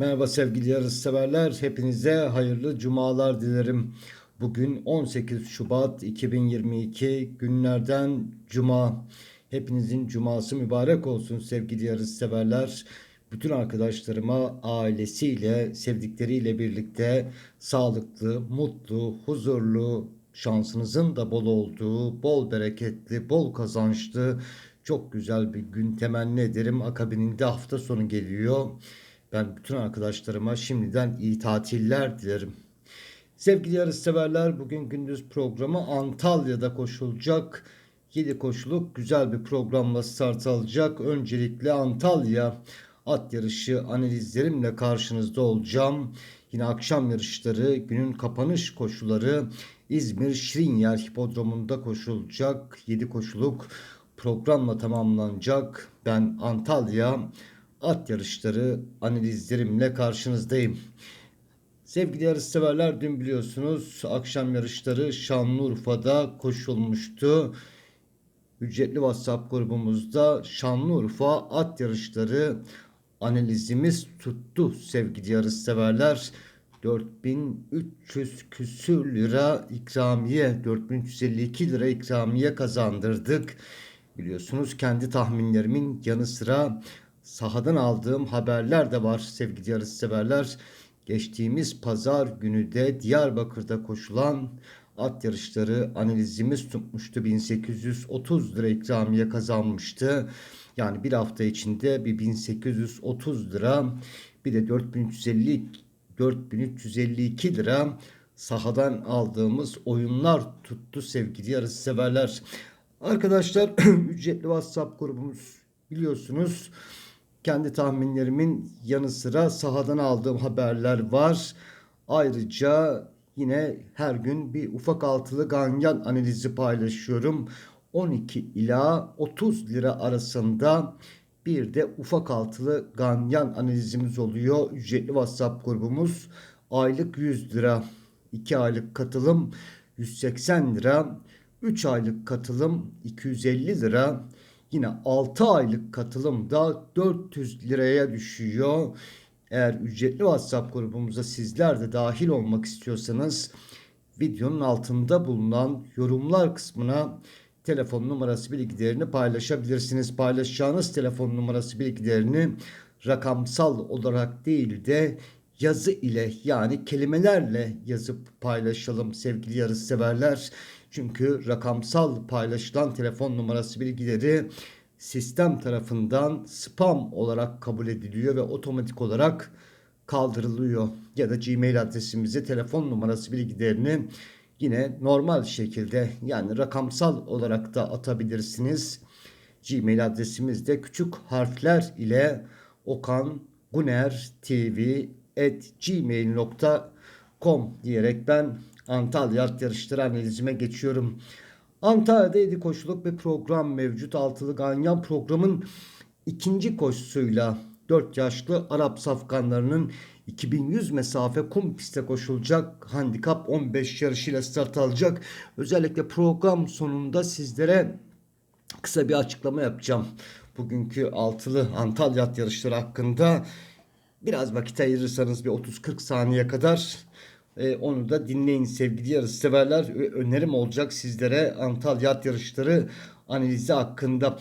Merhaba sevgili yarışseverler. Hepinize hayırlı cumalar dilerim. Bugün 18 Şubat 2022 günlerden cuma. Hepinizin cuması mübarek olsun sevgili yarışseverler. Bütün arkadaşlarıma ailesiyle, sevdikleriyle birlikte sağlıklı, mutlu, huzurlu, şansınızın da bol olduğu, bol bereketli, bol kazançlı, çok güzel bir gün temenni ederim. Akabininde hafta sonu geliyor. Ben bütün arkadaşlarıma şimdiden iyi tatiller dilerim. Sevgili yarışseverler bugün gündüz programı Antalya'da koşulacak. 7 koşuluk güzel bir programla start alacak. Öncelikle Antalya at yarışı analizlerimle karşınızda olacağım. Yine akşam yarışları, günün kapanış koşuları İzmir Şirinyer Hipodromu'nda koşulacak. 7 koşuluk programla tamamlanacak. Ben Antalya at yarışları analizlerimle karşınızdayım. Sevgili yarışseverler dün biliyorsunuz akşam yarışları Şanlıurfa'da koşulmuştu. Ücretli WhatsApp grubumuzda Şanlıurfa at yarışları analizimiz tuttu sevgili yarışseverler. 4300 küsür lira ikramiye 4352 lira ikramiye kazandırdık. Biliyorsunuz kendi tahminlerimin yanı sıra sahadan aldığım haberler de var sevgili yarışseverler. Geçtiğimiz pazar günü de Diyarbakır'da koşulan at yarışları analizimiz tutmuştu. 1830 lira ikramiye kazanmıştı. Yani bir hafta içinde bir 1830 lira bir de 4350 4352 lira sahadan aldığımız oyunlar tuttu sevgili yarışseverler. Arkadaşlar ücretli WhatsApp grubumuz biliyorsunuz. Kendi tahminlerimin yanı sıra sahadan aldığım haberler var. Ayrıca yine her gün bir ufak altılı ganyan analizi paylaşıyorum. 12 ila 30 lira arasında bir de ufak altılı ganyan analizimiz oluyor. Ücretli WhatsApp grubumuz aylık 100 lira. 2 aylık katılım 180 lira. 3 aylık katılım 250 lira. Yine 6 aylık katılım da 400 liraya düşüyor. Eğer ücretli WhatsApp grubumuza sizler de dahil olmak istiyorsanız videonun altında bulunan yorumlar kısmına telefon numarası bilgilerini paylaşabilirsiniz. Paylaşacağınız telefon numarası bilgilerini rakamsal olarak değil de yazı ile yani kelimelerle yazıp paylaşalım sevgili yarış severler. Çünkü rakamsal paylaşılan telefon numarası bilgileri sistem tarafından spam olarak kabul ediliyor ve otomatik olarak kaldırılıyor. Ya da Gmail adresimize telefon numarası bilgilerini yine normal şekilde yani rakamsal olarak da atabilirsiniz. Gmail adresimiz de küçük harfler ile okan guner tv gmail.com diyerek ben Antalya at yarışları analizime geçiyorum. Antalya'da 7 koşuluk bir program mevcut. Altılı Ganyan programın ikinci koşusuyla 4 yaşlı Arap safkanlarının 2100 mesafe kum piste koşulacak. Handikap 15 yarışıyla start alacak. Özellikle program sonunda sizlere kısa bir açıklama yapacağım. Bugünkü altılı Antalya yarışları hakkında biraz vakit ayırırsanız bir 30-40 saniye kadar e, onu da dinleyin sevgili yarış severler. Önerim olacak sizlere Antalya at yarışları analizi hakkında.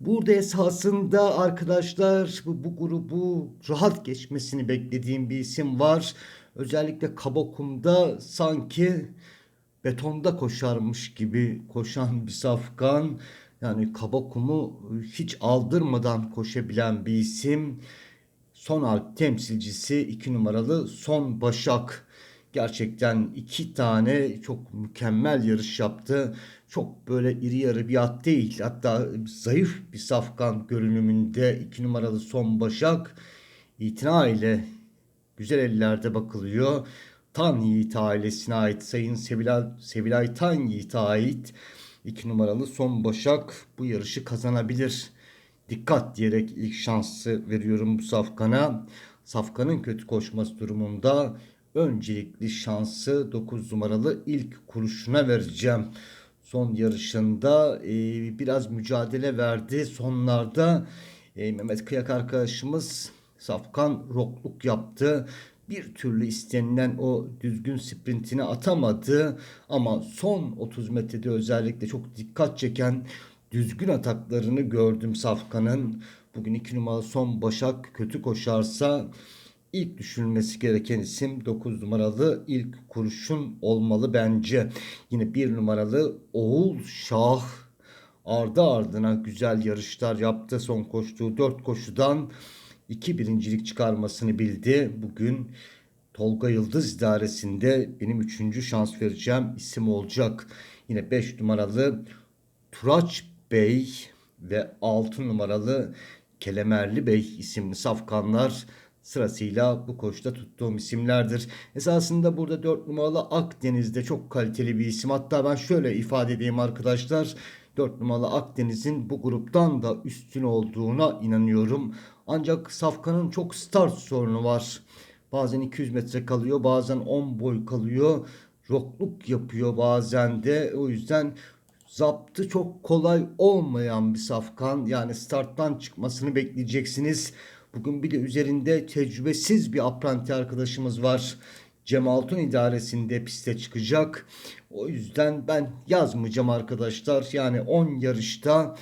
Burada esasında arkadaşlar bu, bu grubu rahat geçmesini beklediğim bir isim var. Özellikle Kabakum'da sanki betonda koşarmış gibi koşan bir safkan. Yani Kabakum'u hiç aldırmadan koşabilen bir isim. Son Alp temsilcisi 2 numaralı Son Başak. Gerçekten iki tane çok mükemmel yarış yaptı. Çok böyle iri yarı bir at değil. Hatta zayıf bir safkan görünümünde iki numaralı Son Başak itina ile güzel ellerde bakılıyor. Tan Yiğit ailesine ait Sayın Sevilay, Sevilay Tan Yiğit'e ait iki numaralı Son Başak bu yarışı kazanabilir. Dikkat diyerek ilk şansı veriyorum bu Safkan'a. Safkan'ın kötü koşması durumunda öncelikli şansı 9 numaralı ilk kuruşuna vereceğim. Son yarışında e, biraz mücadele verdi. Sonlarda e, Mehmet Kıyak arkadaşımız Safkan rokluk yaptı. Bir türlü istenilen o düzgün sprintini atamadı ama son 30 metrede özellikle çok dikkat çeken düzgün ataklarını gördüm Safkan'ın. Bugün 2 numaralı son Başak kötü koşarsa ilk düşünülmesi gereken isim 9 numaralı ilk kurşun olmalı bence. Yine 1 numaralı Oğul Şah ardı ardına güzel yarışlar yaptı. Son koştuğu 4 koşudan 2 birincilik çıkarmasını bildi. Bugün Tolga Yıldız idaresinde benim 3. şans vereceğim isim olacak. Yine 5 numaralı Turaç Bey ve 6 numaralı Kelemerli Bey isimli safkanlar sırasıyla bu koşta tuttuğum isimlerdir. Esasında burada 4 numaralı Akdeniz'de çok kaliteli bir isim. Hatta ben şöyle ifade edeyim arkadaşlar. 4 numaralı Akdeniz'in bu gruptan da üstün olduğuna inanıyorum. Ancak Safkan'ın çok start sorunu var. Bazen 200 metre kalıyor, bazen 10 boy kalıyor. Rokluk yapıyor bazen de. O yüzden zaptı çok kolay olmayan bir safkan. Yani starttan çıkmasını bekleyeceksiniz. Bugün bir de üzerinde tecrübesiz bir apranti arkadaşımız var. Cem Altun idaresinde piste çıkacak. O yüzden ben yazmayacağım arkadaşlar. Yani 10 yarışta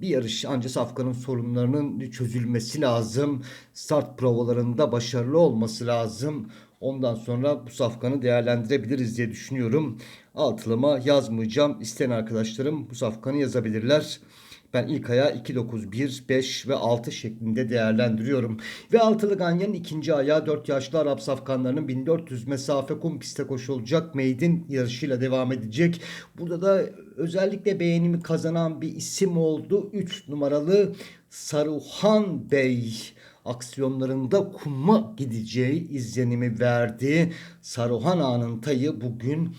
bir yarış ancak Safkan'ın sorunlarının çözülmesi lazım. Start provalarında başarılı olması lazım. Ondan sonra bu safkanı değerlendirebiliriz diye düşünüyorum. Altılıma yazmayacağım. İsteyen arkadaşlarım bu safkanı yazabilirler. Ben ilk ayağı 2, 9, 1, 5 ve 6 şeklinde değerlendiriyorum. Ve altılı ganyanın ikinci ayağı 4 yaşlı Arap safkanlarının 1400 mesafe kum piste koşulacak maiden yarışıyla devam edecek. Burada da özellikle beğenimi kazanan bir isim oldu. 3 numaralı Saruhan Bey aksiyonlarında kuma gideceği izlenimi verdi. Saruhan Ağa'nın tayı bugün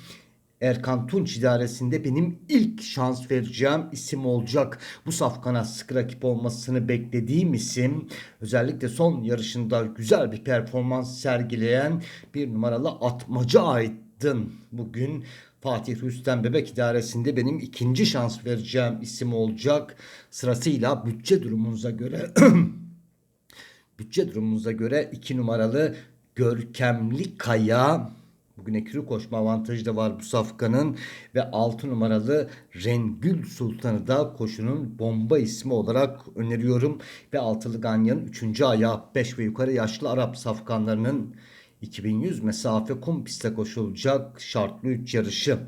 Erkan Tunç idaresinde benim ilk şans vereceğim isim olacak. Bu safkana sık rakip olmasını beklediğim isim. Özellikle son yarışında güzel bir performans sergileyen bir numaralı atmaca Aydın. Bugün Fatih Rüstem Bebek idaresinde benim ikinci şans vereceğim isim olacak. Sırasıyla bütçe durumunuza göre bütçe durumunuza göre 2 numaralı Görkemli Kaya Bugün ekürü koşma avantajı da var bu safkanın ve 6 numaralı Rengül Sultan'ı da koşunun bomba ismi olarak öneriyorum. Ve altılı Ganyan'ın 3. ayağı 5 ve yukarı yaşlı Arap safkanlarının 2100 mesafe kum piste koşulacak şartlı 3 yarışı.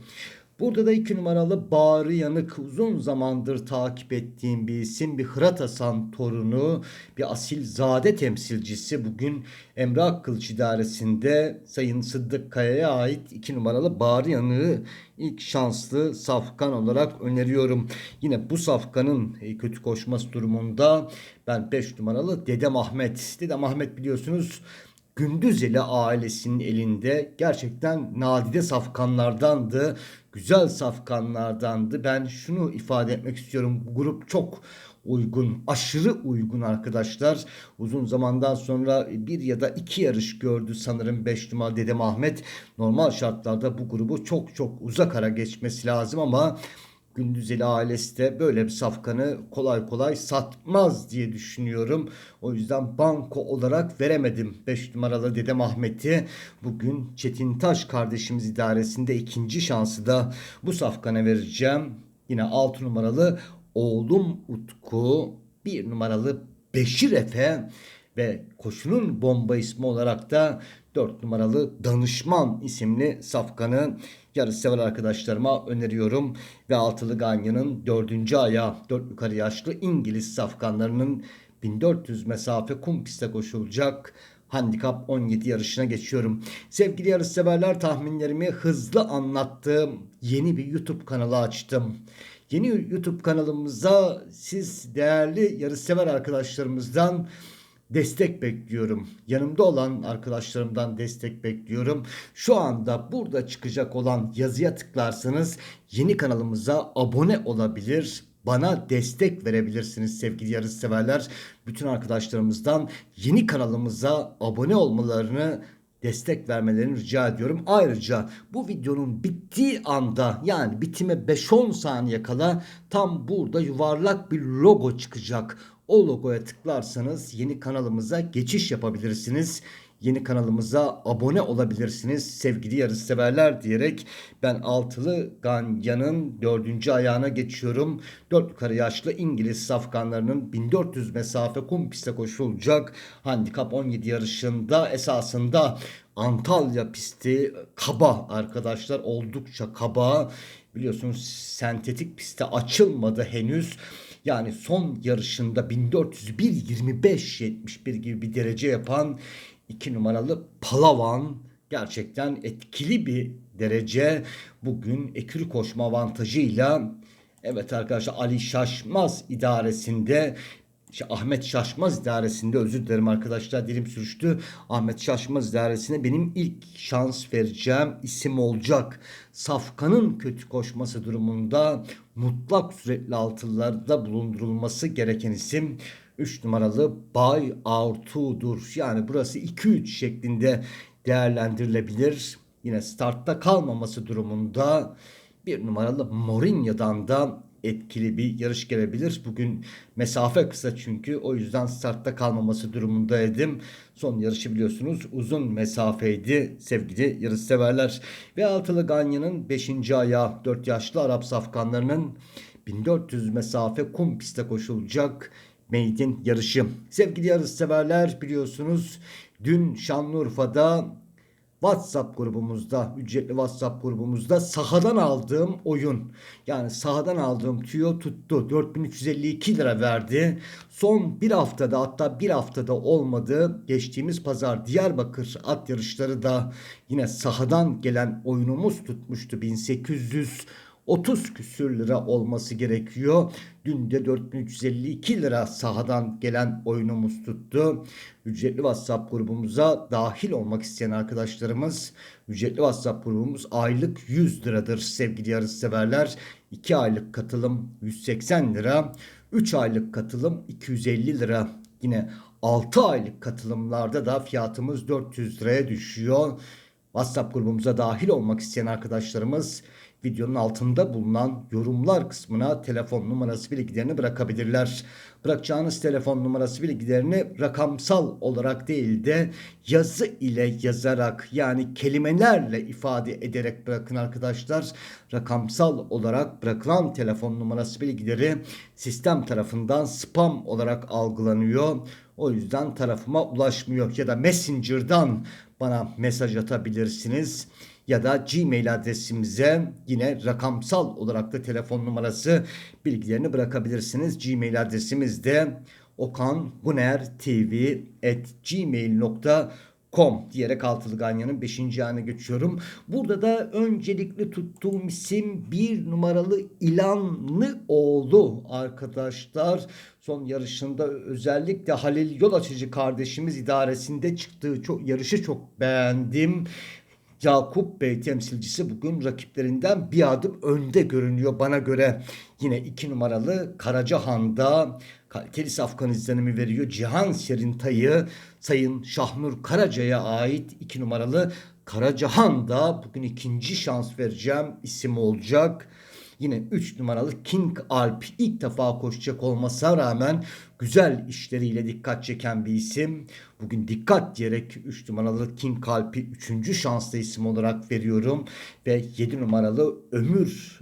Burada da iki numaralı Bağrı Yanık uzun zamandır takip ettiğim bir isim. Bir Hırat Hasan torunu, bir asil zade temsilcisi. Bugün Emre Akkılıç idaresinde Sayın Sıddık Kaya'ya ait iki numaralı Bağrı Yanık'ı ilk şanslı safkan olarak öneriyorum. Yine bu safkanın e, kötü koşması durumunda ben 5 numaralı Dedem Ahmet. Dedem Ahmet biliyorsunuz Gündüzeli ailesinin elinde gerçekten nadide safkanlardandı. Güzel safkanlardandı. Ben şunu ifade etmek istiyorum. Bu grup çok uygun, aşırı uygun arkadaşlar. Uzun zamandan sonra bir ya da iki yarış gördü sanırım 5 numara Dedem Ahmet. Normal şartlarda bu grubu çok çok uzak ara geçmesi lazım ama Gündüzeli ailesi de böyle bir safkanı kolay kolay satmaz diye düşünüyorum. O yüzden banko olarak veremedim 5 numaralı Dedem Ahmet'i. Bugün Çetin Taş kardeşimiz idaresinde ikinci şansı da bu safkana vereceğim. Yine 6 numaralı oğlum Utku, 1 numaralı Beşir Efe ve koşunun bomba ismi olarak da 4 numaralı Danışman isimli safkanı yarışsever arkadaşlarıma öneriyorum. Ve altılı Ganyan'ın 4. ayağı 4 yukarı yaşlı İngiliz safkanlarının 1400 mesafe kum piste koşulacak Handikap 17 yarışına geçiyorum. Sevgili yarışseverler tahminlerimi hızlı anlattığım yeni bir YouTube kanalı açtım. Yeni YouTube kanalımıza siz değerli yarışsever arkadaşlarımızdan destek bekliyorum. Yanımda olan arkadaşlarımdan destek bekliyorum. Şu anda burada çıkacak olan yazıya tıklarsanız yeni kanalımıza abone olabilir. Bana destek verebilirsiniz sevgili yarışseverler. Bütün arkadaşlarımızdan yeni kanalımıza abone olmalarını destek vermelerini rica ediyorum. Ayrıca bu videonun bittiği anda yani bitime 5-10 saniye kala tam burada yuvarlak bir logo çıkacak. O logoya tıklarsanız yeni kanalımıza geçiş yapabilirsiniz. Yeni kanalımıza abone olabilirsiniz sevgili yarışseverler diyerek ben altılı Ganya'nın dördüncü ayağına geçiyorum. Dört yukarı yaşlı İngiliz safkanlarının 1400 mesafe kum piste koşulacak. Handikap 17 yarışında esasında Antalya pisti kaba arkadaşlar oldukça kaba. Biliyorsunuz sentetik piste açılmadı henüz. Yani son yarışında 1401 25 71 gibi bir derece yapan 2 numaralı Palavan gerçekten etkili bir derece. Bugün ekürü koşma avantajıyla evet arkadaşlar Ali Şaşmaz idaresinde işte Ahmet Şaşmaz idaresinde özür dilerim arkadaşlar dilim sürüştü. Ahmet Şaşmaz idaresine benim ilk şans vereceğim isim olacak. Safkan'ın kötü koşması durumunda mutlak sürekli altılılarda bulundurulması gereken isim 3 numaralı Bay Artu'dur. Yani burası 2-3 şeklinde değerlendirilebilir. Yine startta kalmaması durumunda bir numaralı Mourinho'dan da etkili bir yarış gelebilir. Bugün mesafe kısa çünkü o yüzden startta kalmaması durumundaydım. Son yarışı biliyorsunuz uzun mesafeydi sevgili yarış severler. Ve altılı Ganya'nın 5. ayağı 4 yaşlı Arap safkanlarının 1400 mesafe kum piste koşulacak Maiden yarışı. Sevgili yarış severler biliyorsunuz dün Şanlıurfa'da WhatsApp grubumuzda, ücretli WhatsApp grubumuzda sahadan aldığım oyun. Yani sahadan aldığım tüyo tuttu. 4352 lira verdi. Son bir haftada hatta bir haftada olmadı. Geçtiğimiz pazar Diyarbakır at yarışları da yine sahadan gelen oyunumuz tutmuştu. 1800 30 küsür lira olması gerekiyor. Dün de 4352 lira sahadan gelen oyunumuz tuttu. Ücretli WhatsApp grubumuza dahil olmak isteyen arkadaşlarımız ücretli WhatsApp grubumuz aylık 100 liradır sevgili yarış severler. 2 aylık katılım 180 lira. 3 aylık katılım 250 lira. Yine 6 aylık katılımlarda da fiyatımız 400 liraya düşüyor. WhatsApp grubumuza dahil olmak isteyen arkadaşlarımız videonun altında bulunan yorumlar kısmına telefon numarası bilgilerini bırakabilirler. Bırakacağınız telefon numarası bilgilerini rakamsal olarak değil de yazı ile yazarak yani kelimelerle ifade ederek bırakın arkadaşlar. Rakamsal olarak bırakılan telefon numarası bilgileri sistem tarafından spam olarak algılanıyor. O yüzden tarafıma ulaşmıyor ya da Messenger'dan bana mesaj atabilirsiniz ya da Gmail adresimize yine rakamsal olarak da telefon numarası bilgilerini bırakabilirsiniz. Gmail adresimiz de okangunertv@gmail.com diyerek altılı ganyanın 5. ayına geçiyorum. Burada da öncelikli tuttuğum isim bir numaralı İlanlı oğlu arkadaşlar. Son yarışında özellikle Halil Yol Açıcı kardeşimiz idaresinde çıktığı çok yarışı çok beğendim. Yakup Bey temsilcisi bugün rakiplerinden bir adım önde görünüyor bana göre. Yine iki numaralı Karacahan'da kaliteli safkan izlenimi veriyor. Cihan Serintay'ı Sayın Şahnur Karaca'ya ait iki numaralı Karacahan'da bugün ikinci şans vereceğim isim olacak. Yine 3 numaralı King Alp ilk defa koşacak olmasına rağmen güzel işleriyle dikkat çeken bir isim. Bugün dikkat diyerek 3 numaralı King Alp'i 3. şanslı isim olarak veriyorum. Ve 7 numaralı Ömür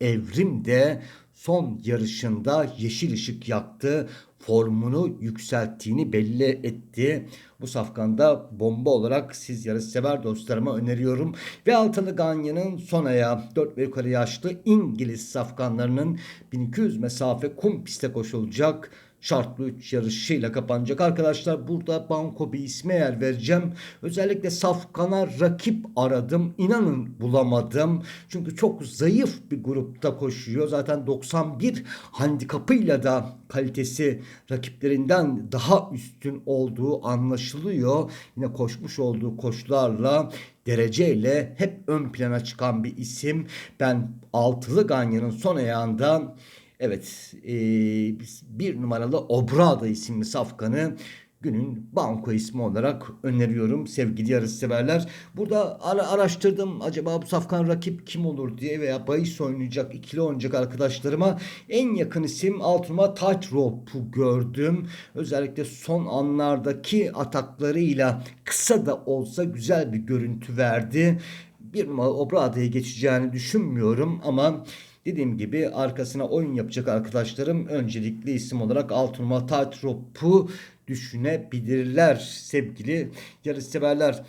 Evrim de son yarışında yeşil ışık yaktı. Formunu yükselttiğini belli etti. Bu safkanda bomba olarak siz yarış sever dostlarıma öneriyorum. Ve Altılı Ganyan'ın son ayağı 4 ve yukarı yaşlı İngiliz safkanlarının 1200 mesafe kum piste koşulacak şartlı 3 yarışıyla kapanacak. Arkadaşlar burada banko bir isme yer vereceğim. Özellikle Safkan'a rakip aradım. İnanın bulamadım. Çünkü çok zayıf bir grupta koşuyor. Zaten 91 handikapıyla da kalitesi rakiplerinden daha üstün olduğu anlaşılıyor. Yine koşmuş olduğu koşularla dereceyle hep ön plana çıkan bir isim. Ben altılı Ganya'nın son ayağında Evet e, bir numaralı Obrada isimli safkanı günün banko ismi olarak öneriyorum sevgili yarışseverler. Burada ara araştırdım acaba bu safkan rakip kim olur diye veya bahis oynayacak, ikili oynayacak arkadaşlarıma en yakın isim altıma Tightrope'u gördüm. Özellikle son anlardaki ataklarıyla kısa da olsa güzel bir görüntü verdi. Bir numara Obrada'ya geçeceğini düşünmüyorum ama Dediğim gibi arkasına oyun yapacak arkadaşlarım öncelikli isim olarak Altınma Tightrope'u düşünebilirler sevgili yarışseverler.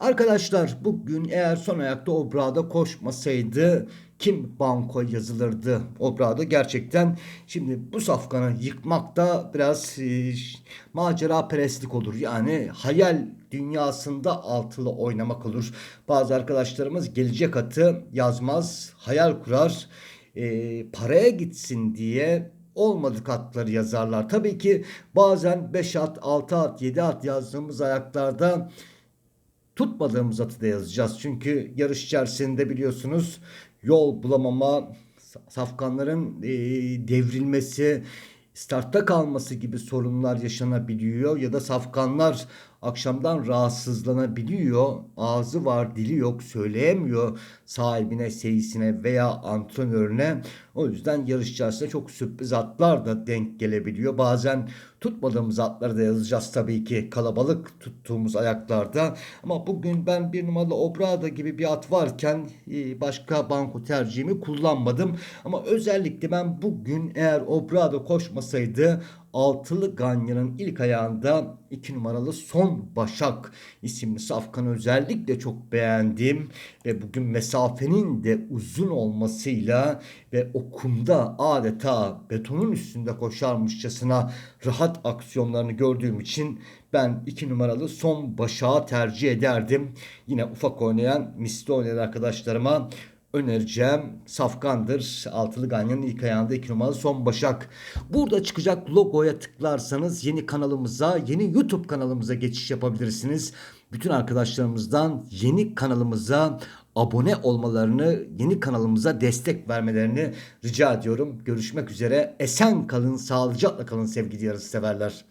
Arkadaşlar bugün eğer son ayakta Obra'da koşmasaydı kim banko yazılırdı? Obra'da gerçekten şimdi bu safkanı yıkmak da biraz e, macera perestlik olur. Yani hayal dünyasında altılı oynamak olur. Bazı arkadaşlarımız gelecek atı yazmaz hayal kurar e, paraya gitsin diye olmadık atları yazarlar. Tabii ki bazen 5 at, 6 at, 7 at yazdığımız ayaklarda tutmadığımız atı da yazacağız. Çünkü yarış içerisinde biliyorsunuz yol bulamama, safkanların e, devrilmesi, startta kalması gibi sorunlar yaşanabiliyor ya da safkanlar akşamdan rahatsızlanabiliyor. Ağzı var, dili yok, söyleyemiyor sahibine, seyisine veya antrenörüne. O yüzden yarış çok sürpriz atlar da denk gelebiliyor. Bazen tutmadığımız atları da yazacağız tabii ki kalabalık tuttuğumuz ayaklarda. Ama bugün ben bir numaralı Obrada gibi bir at varken e, başka banko tercihimi kullanmadım. Ama özellikle ben bugün eğer Obrada koşmasaydı altılı Ganya'nın ilk ayağında 2 numaralı Son Başak isimli safkanı özellikle çok beğendim. Ve bugün mesafenin de uzun olmasıyla ve okumda adeta betonun üstünde koşarmışçasına rahat aksiyonlarını gördüğüm için ben 2 numaralı Son Başak'ı tercih ederdim. Yine ufak oynayan, misli oynayan arkadaşlarıma önereceğim safkandır. Altılı Ganyan'ın ilk ayağında iki numaralı son başak. Burada çıkacak logoya tıklarsanız yeni kanalımıza, yeni YouTube kanalımıza geçiş yapabilirsiniz. Bütün arkadaşlarımızdan yeni kanalımıza abone olmalarını, yeni kanalımıza destek vermelerini rica ediyorum. Görüşmek üzere. Esen kalın, sağlıcakla kalın sevgili yarış severler.